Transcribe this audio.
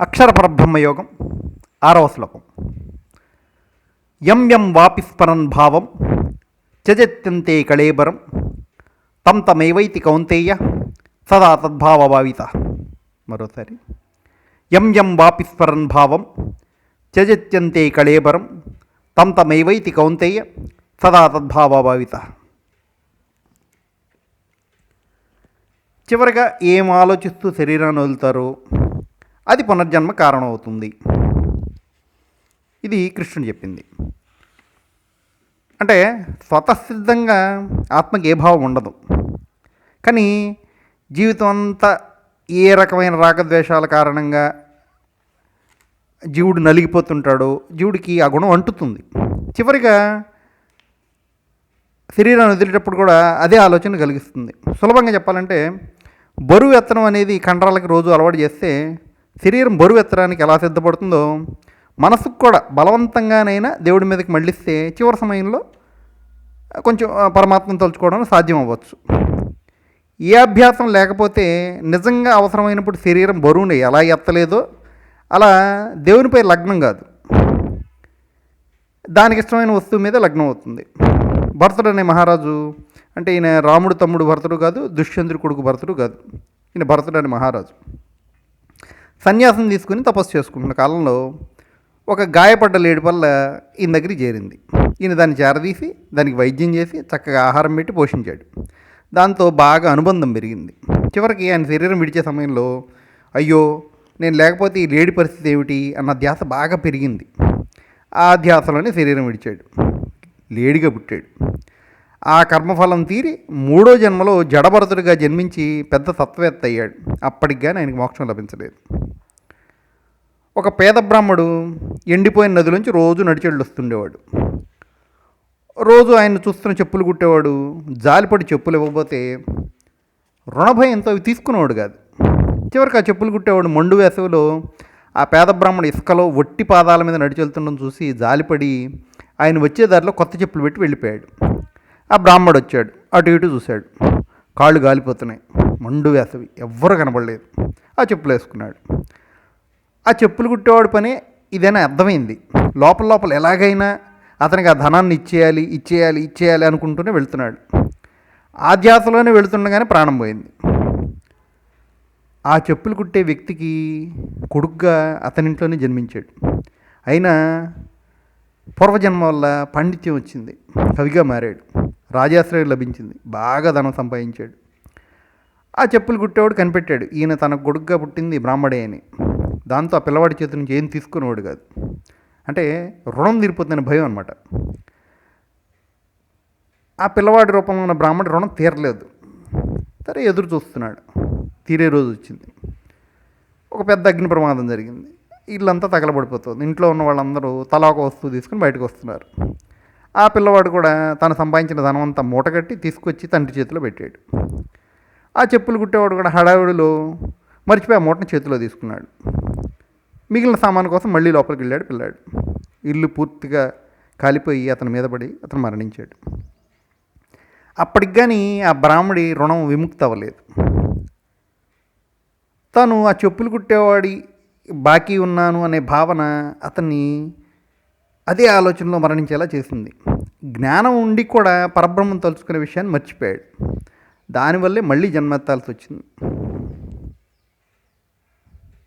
అక్షర పరబ్రహ్మయోగం ఆరవ శ్లోకం. యం యం వాపిస్మరన్ భావం త్యజత్యంతే కళేబరం తం తమేవైతి కౌంతేయ సదా తద్భావభావిత మరోసారి. యం యం వాపిస్మరన్ భావం త్యజత్యంతే కళేబరం తం తమేవైతి కౌంతేయ సదా తద్భావభావిత చివరిగా ఏం ఆలోచిస్తూ శరీరాన్ని వదులుతారో అది పునర్జన్మ కారణమవుతుంది. ఇది కృష్ణుడు చెప్పింది. అంటే స్వతసిద్ధంగా ఆత్మకి ఏ భావం ఉండదు. కానీ జీవితం అంతా ఏ రకమైన రాగద్వేషాల కారణంగా జీవుడు నలిగిపోతుంటాడో జీవుడికి ఆ గుణం అంటుతుంది. చివరిగా శరీరాన్ని వదిలేటప్పుడు కూడా అదే ఆలోచన కలిగిస్తుంది. సులభంగా చెప్పాలంటే బరువు ఎత్తనం అనేది కండరాలకి రోజు అలవాటు చేస్తే శరీరం బరువు ఎత్తడానికి ఎలా సిద్ధపడుతుందో మనసుకు కూడా బలవంతంగానైనా దేవుడి మీదకి మళ్ళిస్తే చివరి సమయంలో కొంచెం పరమాత్మను తలుచుకోవడం సాధ్యం అవ్వచ్చు. ఏ అభ్యాసం లేకపోతే నిజంగా అవసరమైనప్పుడు శరీరం బరువుని ఎలా ఎత్తలేదో అలా దేవునిపై లగ్నం కాదు. దానికి ఇష్టమైన వస్తువు మీద లగ్నం అవుతుంది. భరతుడు అనే మహారాజు అంటే ఈయన రాముడు తమ్ముడు భరతుడు కాదు దుష్యంద్రుడు కొడుకు భరతుడు కాదు. ఈయన భరతుడు అనే మహారాజు. సన్యాసం తీసుకుని తపస్సు చేసుకుంటున్న కాలంలో ఒక గాయపడ్డ లేడి వల్ల ఈయన దగ్గరికి చేరింది. ఈయన దాన్ని చేరదీసి దానికి వైద్యం చేసి చక్కగా ఆహారం పెట్టి పోషించాడు. దాంతో బాగా అనుబంధం పెరిగింది. చివరికి ఆయన శరీరం విడిచే సమయంలో అయ్యో నేను లేకపోతే ఈ లేడి పరిస్థితి ఏమిటి అన్న ధ్యాస బాగా పెరిగింది. ఆ ధ్యాసలోనే శరీరం విడిచాడు. లేడిగా పుట్టాడు. ఆ కర్మఫలం తీరి మూడో జన్మలో జడభరతుడిగా జన్మించి పెద్ద తత్వవేత్త అయ్యాడు. అప్పటికి కానీ ఆయనకు మోక్షం లభించలేదు. ఒక పేద బ్రాహ్మడు ఎండిపోయిన నదిలోంచి రోజు నడిచెళ్ళు వస్తుండేవాడు రోజు ఆయన చూస్తున్న చెప్పులు కుట్టేవాడు జాలిపడి చెప్పులు ఇవ్వబోతే రుణభయంతో అవి తీసుకునేవాడు కాదు. చివరికి ఆ చెప్పులు కుట్టేవాడు మండు వేసవిలో ఆ పేద బ్రాహ్మడు ఇసుకలో వట్టి పాదాల మీద నడిచెళ్తుండడం చూసి జాలిపడి ఆయన వచ్చే దారిలో కొత్త చెప్పులు పెట్టి వెళ్ళిపోయాడు. ఆ బ్రాహ్మడు వచ్చాడు అటు ఇటు చూశాడు. కాళ్ళు గాలిపోతున్నాయి మండు వేసవి ఎవ్వరు కనబడలేదు. ఆ చెప్పులు వేసుకున్నాడు. ఆ చెప్పులు కుట్టేవాడి పని ఇదని అర్థమైంది. లోపల లోపల ఎలాగైనా అతనికి ఆ ధనాన్ని ఇచ్చేయాలి ఇచ్చేయాలి ఇచ్చేయాలి అనుకుంటూనే వెళ్తున్నాడు. ఆ ధ్యాసలోనే వెళుతుండగానే ప్రాణం పోయింది. ఆ చెప్పులు కుట్టే వ్యక్తికి కొడుగ్గా అతనింట్లోనే జన్మించాడు. అయినా పూర్వజన్మ వల్ల పాండిత్యం వచ్చింది. కవిగా మారాడు. రాజాశ్రయం లభించింది. బాగా ధనం సంపాదించాడు. ఆ చెప్పులు కుట్టేవాడు కనిపెట్టాడు. ఈయన తన కొడుగ్గా పుట్టింది బ్రాహ్మడే అని. దాంతో ఆ పిల్లవాడి చేతి నుంచి ఏం తీసుకునేవాడు కాదు. అంటే రుణం తీరిపోతుందని భయం అనమాట ఆ పిల్లవాడి రూపంలో ఉన్న బ్రాహ్మణుడు రుణం తీరలేదు. సరే ఎదురు చూస్తున్నాడు. తీరే రోజు వచ్చింది. ఒక పెద్ద అగ్ని ప్రమాదం జరిగింది. ఇల్లంతా తగలబడిపోతుంది. ఇంట్లో ఉన్న వాళ్ళందరూ తలా ఒక వస్తువు తీసుకుని బయటకు వస్తున్నారు. ఆ పిల్లవాడు కూడా తను సంపాదించిన ధనం అంతా మూటగట్టి తీసుకొచ్చి తండ్రి చేతిలో పెట్టాడు. ఆ చెప్పులు కుట్టేవాడు కూడా హడావిడిలో మర్చిపోయి ఆ మూటని చేతిలో తీసుకున్నాడు. మిగిలిన సామాను కోసం మళ్ళీ లోపలికి వెళ్ళాడు పిల్లాడు. ఇల్లు పూర్తిగా కాలిపోయి అతని మీద పడి అతను మరణించాడు. అప్పటికి కానీ ఆ బ్రాహ్మడి రుణం విముక్తి అవ్వలేదు. తను ఆ చెప్పులు కుట్టేవాడి బాకీ ఉన్నాను అనే భావన అతన్ని అదే ఆలోచనలో మరణించేలా చేసింది. జ్ఞానం ఉండి కూడా పరబ్రహ్మం తలుచుకునే విషయాన్ని మర్చిపోయాడు. దానివల్లే మళ్ళీ జన్మెత్తాల్సి వచ్చింది.